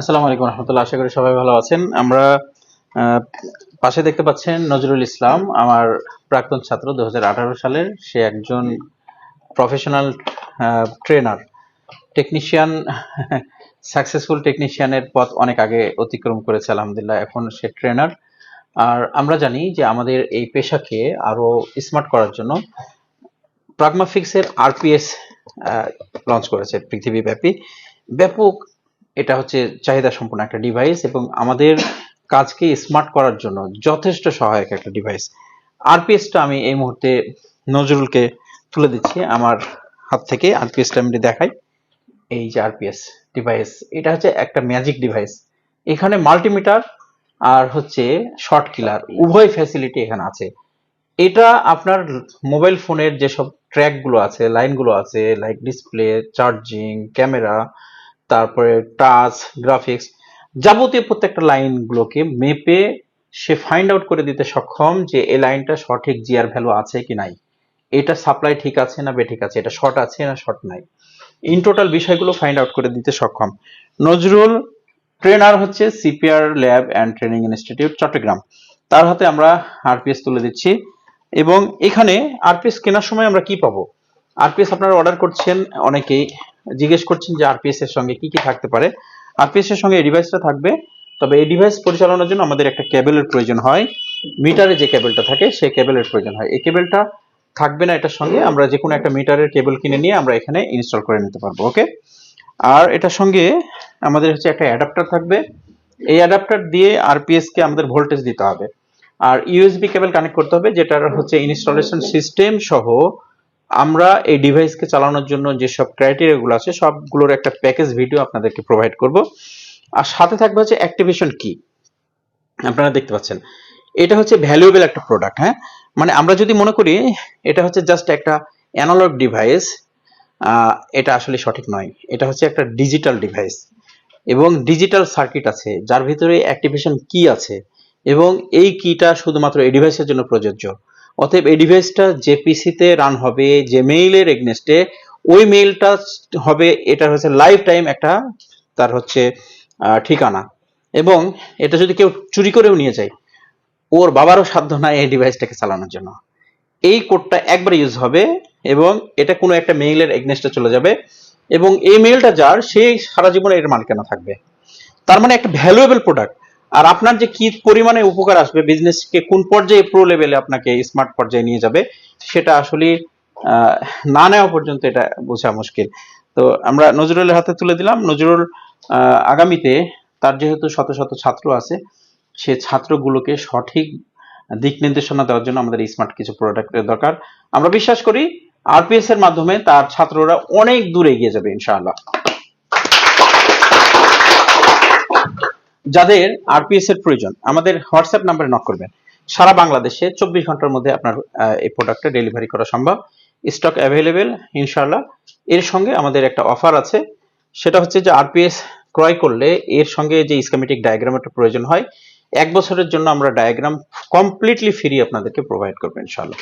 আসসালামু আলাইকুম রহমতুল্লাহ, আশা করি সবাই ভালো আছেন। আমরা পাশে দেখতে পাচ্ছেন নজরুল ইসলাম, আমার প্রাক্তন ছাত্র, দুহাজার আঠারো সালের। সে একজন প্রফেশনাল ট্রেনার টেকনিশিয়ান সাকসেসফুল টেকনিশিয়ানের পথ অনেক আগে অতিক্রম করেছে, আলহামদুলিল্লাহ, এখন সে ট্রেনার আর আমরা জানি যে আমাদের এই পেশাকে আরও স্মার্ট করার জন্য প্রাগমাফিক্সের আরপিএস লঞ্চ করেছে, পৃথিবীব্যাপী। ব্যাপক এটা হচ্ছে চাহিদা সম্পন্ন একটা ডিভাইস এবং আমাদের কাজকে স্মার্ট করার জন্য যথেষ্ট সহায়ক একটা ডিভাইস আরপিএসটা আমি এই মুহূর্তে নজরুলকে তুলে দিচ্ছি আমার হাত থেকে। আরপিএসটা আমি দেখাই। এই যে আরপিএস ডিভাইস এটা হচ্ছে একটা ম্যাজিক ডিভাইস এখানে মাল্টিমিটার আর হচ্ছে শর্ট কিলার উভয় ফ্যাসিলিটি এখানে আছে। এটা আপনার মোবাইল ফোনের যেসব ট্র্যাকগুলো আছে লাইনগুলো আছে লাইক ডিসপ্লে চার্জিং ক্যামেরা তারপরে টাচ গ্রাফিক্স যাবতীয় প্রত্যেকটা লাইনগুলোকে মেপে সে ফাইন্ড আউট করে দিতে সক্ষম যে এই লাইনটা সঠিক জিআর ভ্যালু আছে কি নাই। এটা সাপ্লাই ঠিক আছে না বেঠিক আছে, এটা শর্ট আছে না শর্ট নাই। ইন টোটাল বিষয়গুলো ফাইন্ড আউট করে দিতে সক্ষম। নজরুল ট্রেনার হচ্ছে CPR lab and training institute Chattogram. তার হাতে আমরা আরপিএস তুলে দিচ্ছি। এবং এখানে আরপিএস কেনার সময় আমরা কি পাবো? আরপিএস আপনারা অর্ডার করছেন অনেকেই। জিজ্ঞেস করছেন যে আরপিএস এর সঙ্গে কি কি থাকতে পারে। আরপিএস এর সঙ্গে এই ডিভাইসটা থাকবে, তবে এই ডিভাইস পরিচালনার জন্য আমাদের একটা কেবলের প্রয়োজন হয়। মিটারে যে কেবলটা থাকে, সেই কেবলের প্রয়োজন হয়। এই কেবলটা থাকবে না এটার সঙ্গে, আমরা যে কোনো একটা মিটারের কেবল কিনে নিয়ে আমরা এখানে ইনস্টল করে নিতে পারব ওকে আর এটার সঙ্গে আমাদের হচ্ছে একটা অ্যাডাপ্টার থাকবে। এই অ্যাডাপ্টার দিয়ে আরপিএস কে আমাদের ভোল্টেজ দিতে হবে। আর ইউএসবি কেবল কানেক্ট করতে হবে, যেটার হচ্ছে ইনস্টলেশন সিস্টেম সহ আমরা এই ডিভাইসকে চালানোর জন্য যেসব ক্রাইটেরিয়াগুলো আছে, সবগুলোর একটা প্যাকেজ ভিডিও আপনাদেরকে প্রোভাইড করব। আর সাথে থাকবে হচ্ছে অ্যাক্টিভেশন কি আপনারা দেখতে পাচ্ছেন। এটা হচ্ছে ভ্যালুয়েবল একটা প্রোডাক্ট হ্যাঁ? মানে আমরা যদি মনে করি, এটা হচ্ছে জাস্ট একটা অ্যানালগ ডিভাইস এটা আসলে সঠিক নয়। এটা হচ্ছে একটা ডিজিটাল ডিভাইস এবং ডিজিটাল সার্কিট আছে, যার ভিতরে অ্যাক্টিভেশন কি আছে। এবং এই কিটা শুধুমাত্র এই ডিভাইসের জন্য প্রযোজ্য। অতএব এই ডিভাইসটা যে পিসিতে রান হবে, যে মেইলের এগনেস্টে ওই মেইলটা হবে, এটা হচ্ছে লাইফ টাইম একটা, তার হচ্ছে ঠিকানা। এবং এটা যদি কেউ চুরি করেও নিয়ে যায়, ওর বাবারও সাধ্য নাই এই ডিভাইসটাকে চালানোর জন্য। এই কোডটা একবার ইউজ হবে এবং এটা কোনো একটা মেইলের এগনেস্টে চলে যাবে এবং এই মেইলটা যার, সেই সারা জীবন এর মালিকানা থাকবে। তার মানে একটা ভ্যালুয়েবল প্রোডাক্ট আর আপনার যে কি পরিমাণে উপকার আসবে বিজনেসকে কোন পর্যায়ে প্রো লেভেলে আপনাকে স্মার্ট পর্যায়ে নিয়ে যাবে, সেটা আসলে না নেওয়া পর্যন্ত এটা বোঝা মুশকিল। তো আমরা নজরুলের হাতে তুলে দিলাম। নজরুল আগামীতে তার যেহেতু শত শত ছাত্র আছে, সে ছাত্রগুলোকে সঠিক দিক নির্দেশনা দেওয়ার জন্য আমাদের স্মার্ট কিছু প্রোডাক্টের দরকার। আমরা বিশ্বাস করি আরপিএস এর মাধ্যমে তার ছাত্ররা অনেক দূরে এগিয়ে যাবে, ইনশাআল্লাহ। যাদের আরপিএস এর প্রয়োজন, আমাদের হোয়াটসঅ্যাপ নাম্বারে নক করবেন। সারা বাংলাদেশে চব্বিশ ঘণ্টার মধ্যে আপনার এই প্রোডাক্টটা ডেলিভারি করা সম্ভব। স্টক অ্যাভেলেবেল ইনশাআল্লাহ। এর সঙ্গে আমাদের একটা অফার আছে। সেটা হচ্ছে যে আরপিএস ক্রয় করলে এর সঙ্গে যে স্কিমেটিক ডায়াগ্রামের প্রয়োজন হয়, এক বছরের জন্য আমরা ডায়াগ্রাম কমপ্লিটলি ফ্রি আপনাদেরকে প্রোভাইড করব, ইনশাআল্লাহ।